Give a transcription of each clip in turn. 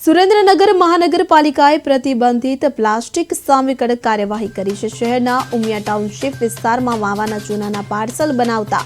સુરેન્દ્રનગર મહાનગરપાલિકાએ પ્રતિબંધિત પ્લાસ્ટિક સામે કડક કાર્યવાહી કરી છે. શહેરના ઉમિયા ટાઉનશીપ વિસ્તારમાં માવાના ચૂનાના પાર્સલ બનાવતા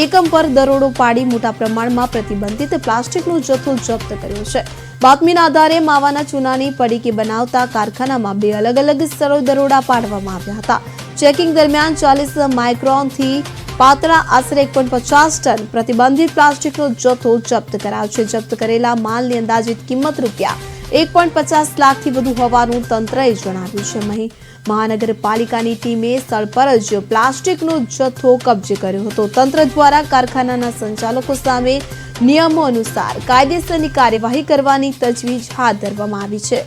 એકમ પર દરોડો પાડી મોટા પ્રમાણમાં પ્રતિબંધિત પ્લાસ્ટિકનો જથ્થો જપ્ત કર્યો છે. બાતમીના આધારે માવાના ચૂનાની પડીકી બનાવતા કારખાનામાં બે અલગ અલગ સ્થળો દરોડા પાડવામાં આવ્યા હતા. ચેકિંગ દરમિયાન ચાલીસ માઇક્રોનથી પાતળા આશરે એક પચાસ ટન પ્રતિબંધિત પ્લાસ્ટિકનો જથ્થો જપ્ત કરાયો છે. જપ્ત કરેલા માલની અંદાજિત કિંમત રૂપિયા એક પોઈન્ટ પચાસ લાખથી વધુ હોવાનું તંત્રએ જણાવ્યું છે. અહીં મહાનગરપાલિકાની ટીમે સ્થળ પર જ પ્લાસ્ટિકનો જથ્થો કબજે કર્યો હતો. તંત્ર દ્વારા કારખાનાના સંચાલકો સામે નિયમો અનુસાર કાયદેસરની કાર્યવાહી કરવાની તજવીજ હાથ ધરવામાં આવી છે.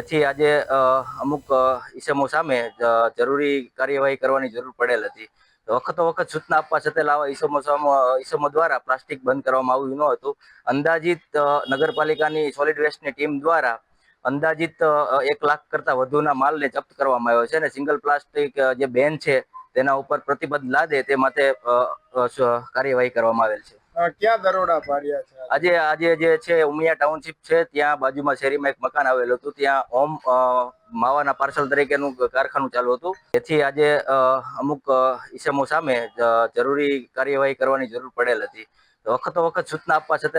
તેથી આજે અમુક ઈસમો સામે જરૂરી કાર્યવાહી કરવાની જરૂર પડેલ હતી. વખતો વખત સૂચના આપવા છતાં લાવા ઈસમો સામે ઈસમો દ્વારા પ્લાસ્ટિક બંધ કરવામાં આવ્યું ન હતું. અંદાજિત નગરપાલિકાની સોલિડ વેસ્ટની ટીમ દ્વારા અંદાજિત એક લાખ કરતા વધુના માલને જપ્ત કરવામાં આવ્યો છે અને સિંગલ પ્લાસ્ટિક જે બેન છે, તેના ઉપર પ્રતિબંધ લાદે તે માટે કાર્યવાહી કરવામાં આવેલ છે. ક્યાં દરોડા પાડ્યા છે? આજે આજે જે છે, ઉમિયા ટાઉનશીપ છે, ત્યાં બાજુમાં શેરીમાં એક મકાન આવેલું હતું. ત્યાં હોમ માવાના પાર્સલ તરીકેનું કારખાનું ચાલુ હતું. તેથી આજે અમુક ઈસમો સામે જરૂરી કાર્યવાહી કરવાની જરૂર પડેલ હતી. વખતો વખત સૂચના આપવા છતાં